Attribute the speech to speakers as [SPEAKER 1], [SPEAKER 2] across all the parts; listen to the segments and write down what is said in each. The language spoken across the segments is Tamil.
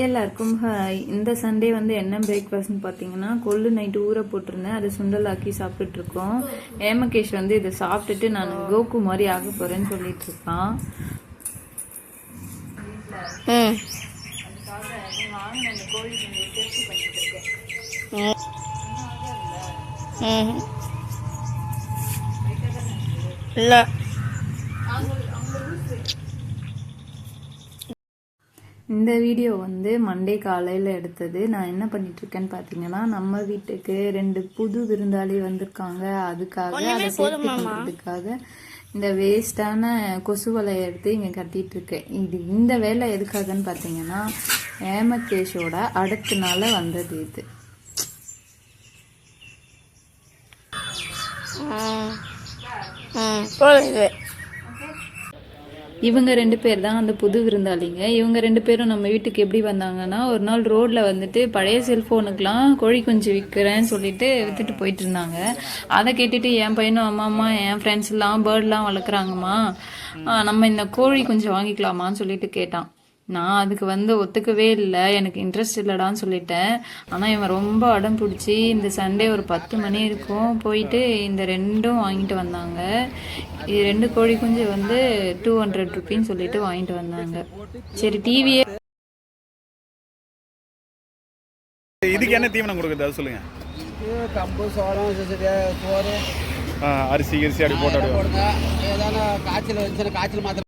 [SPEAKER 1] எல்லாருக்கும் ஹாய் இந்த சண்டே வந்து என்ன பிரேக்ஃபாஸ்ட்னு பார்த்தீங்கன்னா கொள்ளு நைட்டு ஊற போட்டிருந்தேன். அதை சுண்டலாக்கி சாப்பிட்டுட்ருக்கோம். ஏமகேஷ் வந்து இதை சாப்பிட்டுட்டு நான் கோகு மாதிரி ஆக போகிறேன்னு சொல்லிட்டு இருக்கான்
[SPEAKER 2] இல்லை.
[SPEAKER 1] இந்த வீடியோ வந்து மண்டே காலையில் எடுத்தது. நான் என்ன பண்ணிட்டு இருக்கேன்னு பார்த்தீங்கன்னா நம்ம வீட்டுக்கு ரெண்டு புது விருந்தாளி வந்திருக்காங்க. அதுக்காக அதை சேர்த்து இந்த வேஸ்டான கொசு வலையை எடுத்து இங்கே கட்டிட்டு இருக்கேன் இது இந்த வேலை எதுக்காகன்னு பார்த்தீங்கன்னா ஏமகேஷோட அடுத்த நாள் வந்தது இது.
[SPEAKER 2] போகுது
[SPEAKER 1] இவங்க ரெண்டு பேர் தான் அந்த புது விருந்தாளிங்க. இவங்க ரெண்டு பேரும் நம்ம வீட்டுக்கு எப்படி வந்தாங்கன்னா ஒரு நாள் ரோட்ல வந்துட்டு பழைய செல்போனுக்கெல்லாம் கோழி குஞ்சு விற்கிறேன்னு சொல்லிட்டு வித்துட்டு போயிட்டு இருந்தாங்க. அதை கேட்டுட்டு என் பையனும் அம்மா அம்மா என் ஃப்ரெண்ட்ஸ் எல்லாம் பேர்ட்லாம் வளர்க்குறாங்கம்மா. நம்ம இந்த கோழி கொஞ்சம் வாங்கிக்கலாமான்னு சொல்லிட்டு கேட்டான். நான் அதுக்கு வந்து ஒத்துக்கவே இல்லை. எனக்கு இன்ட்ரெஸ்ட் இல்லடான்னு சொல்லிட்டேன். ஆனால் இவன் ரொம்ப அடம் பிடிச்சி இந்த சண்டே ஒரு பத்து மணி இருக்கும். போயிட்டு இந்த ரெண்டும் வாங்கிட்டு வந்தாங்க. இது ரெண்டு கோழி குஞ்சு வந்து டூ ஹண்ட்ரட் ருபின்னு சொல்லிட்டு வாங்கிட்டு வந்தாங்க. சரி டிவியே
[SPEAKER 3] இதுக்கு என்ன தீவனம் கொடுக்குறது? அது சொல்லுங்க.
[SPEAKER 4] கம்பு சோளம் சோறு.
[SPEAKER 3] ஆ, அரிசி கிரிசி அப்படி போட்டு
[SPEAKER 4] ஏதான காய்ச்சல் வந்துச்சுன்னா காய்ச்சல் மாத்திரை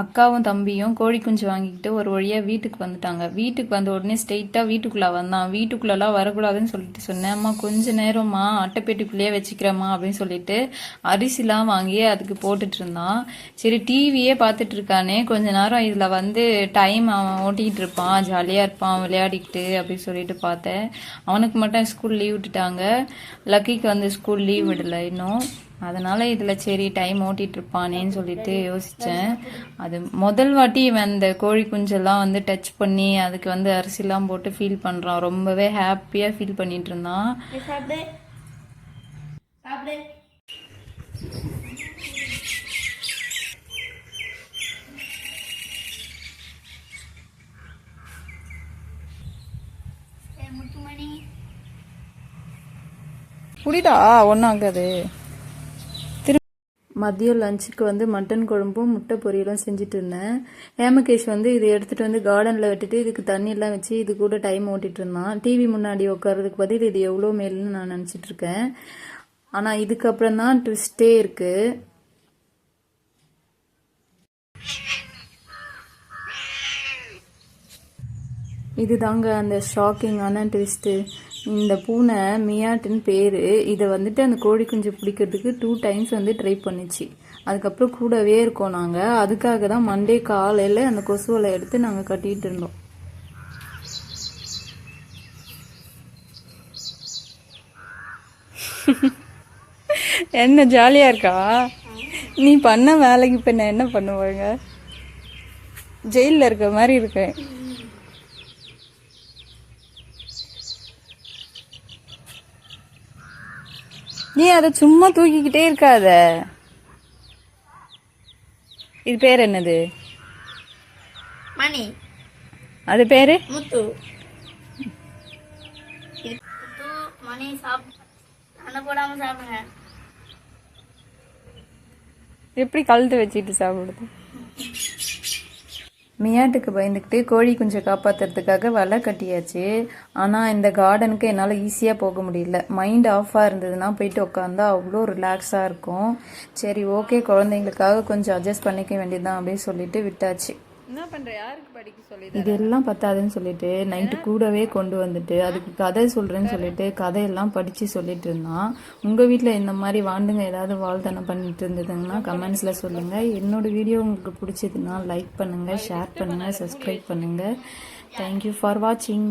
[SPEAKER 1] அக்காவும் தம்பியும் கோழி குஞ்சு வாங்கிக்கிட்டு ஒரு வழியாக வீட்டுக்கு வந்துட்டாங்க. வீட்டுக்கு வந்த உடனே ஸ்ட்ரெயிட்டாக வீட்டுக்குள்ளே வந்தான். வீட்டுக்குள்ளெல்லாம் வரக்கூடாதுன்னு சொல்லிட்டு சொன்னேன். அம்மா கொஞ்ச நேரம்மா அட்டைப்பேட்டிக்குள்ளேயே வச்சுக்கிறேம்மா அப்படின்னு சொல்லிட்டு அரிசிலாம் வாங்கி அதுக்கு போட்டுட்டு இருந்தான். சரி டிவியே பார்த்துட்டு இருக்கானே. கொஞ்ச நேரம் இதில் வந்து டைம் அவன் ஓட்டிக்கிட்டு இருப்பான். ஜாலியாக இருப்பான் விளையாடிக்கிட்டு அப்படின்னு சொல்லிட்டு பார்த்தேன். அவனுக்கு மட்டும் ஸ்கூல் லீவ் விட்டுட்டாங்க. லக்கிக்கு வந்து ஸ்கூல் லீவ் விடலை இன்னும். அதனால இதுல சரி டைம் ஓட்டிட்டு இருப்பானேன்னு சொல்லிட்டு யோசிச்சேன். அது முதல் வாட்டி இவன் அந்த கோழி குஞ்செல்லாம் வந்து டச் பண்ணி அதுக்கு வந்து அரிசிலாம் போட்டு ஃபீல் பண்றான். ரொம்பவே ஹாப்பியா ஃபீல் பண்ணிட்டு இருந்தான்
[SPEAKER 2] முத்துமணி.
[SPEAKER 1] புடிடா ஒன்றாகாது மதியம் லஞ்சுக்கு வந்து மட்டன் குழம்பும் முட்டை பொரியலும் செஞ்சுட்டு இருந்தேன் ஹேமகேஷ் வந்து இதை எடுத்துகிட்டு வந்து கார்டனில் விட்டுட்டு இதுக்கு தண்ணியெல்லாம் வச்சு இது கூட டைம் ஓட்டிகிட்டு இருந்தான். டிவி முன்னாடி உட்கார்றதுக்கு பதில் இது எவ்வளோ மேல்னு நான் நினச்சிட்டு இருக்கேன் ஆனால் இதுக்கப்புறம் தான் ட்விஸ்டே இருக்கு. இதுதாங்க அந்த ஷாக்கிங்கான ட்விஸ்ட்டு இந்த பூனை மியாட்டுன்னு பேர். இதை வந்துட்டு அந்த கோழி குஞ்சு பிடிக்கிறதுக்கு டூ டைம்ஸ் வந்து ட்ரை பண்ணுச்சு. அதுக்கப்புறம் கூடவே இருக்கோம் நாங்கள் அதுக்காக தான் மண்டே காலையில் அந்த கொசுவலை எடுத்து நாங்கள் கட்டிட்டு இருந்தோம். என்ன ஜாலியாக இருக்கா? நீ பண்ண வேலைக்கு இப்போ நான் என்ன பண்ணுவாங்க? ஜெயிலில் இருக்க மாதிரி இருக்கேன். நீ அதை சும்மா தூக்கிக்கிட்டே இருக்காத. இது பேர் என்னது?
[SPEAKER 2] மணி.
[SPEAKER 1] அது பேரு?
[SPEAKER 2] முத்து. மணி சாப் சண்டை போடாம சாப்பிடுங்க.
[SPEAKER 1] எப்படி கழுத்து வச்சுட்டு சாப்பிடுது மியாட்டுக்கு பயந்துக்கிட்டு கோழி குஞ்சை காப்பாத்துறதுக்காக வலை கட்டியாச்சு. ஆனால் இந்த கார்டனுக்கு என்னால் ஈஸியாக போக முடியல. மைண்ட் ஆஃபாக இருந்ததுன்னா போயிட்டு உட்காந்தா அவ்வளோ ரிலாக்ஸாக இருக்கும். சரி ஓகே குழந்தைங்களுக்காக கொஞ்சம் அட்ஜஸ்ட் பண்ணிக்க வேண்டியதுதான் அப்படின்னு சொல்லிட்டு விட்டாச்சு.
[SPEAKER 5] என்ன பண்ற? யாருக்கு படிக்க சொல்லி
[SPEAKER 1] இதெல்லாம் பத்தாதுன்னு சொல்லிட்டு நைட்டு கூடவே கொண்டு வந்துட்டு அதுக்கு கதை சொல்றேன்னு சொல்லிட்டு கதையெல்லாம் படிச்சு சொல்லிட்டு இருந்தான் உங்க வீட்ல இந்த மாதிரி வாண்டுங்க ஏதாவது வாழ்த்தனம் பண்ணிட்டு இருந்ததுங்கன்னா கமெண்ட்ஸ்ல சொல்லுங்க. என்னோட வீடியோ உங்களுக்கு பிடிச்சதுன்னா லைக் பண்ணுங்க ஷேர் பண்ணுங்க சப்ஸ்கிரைப் பண்ணுங்க. தேங்க்யூ ஃபார் வாட்சிங்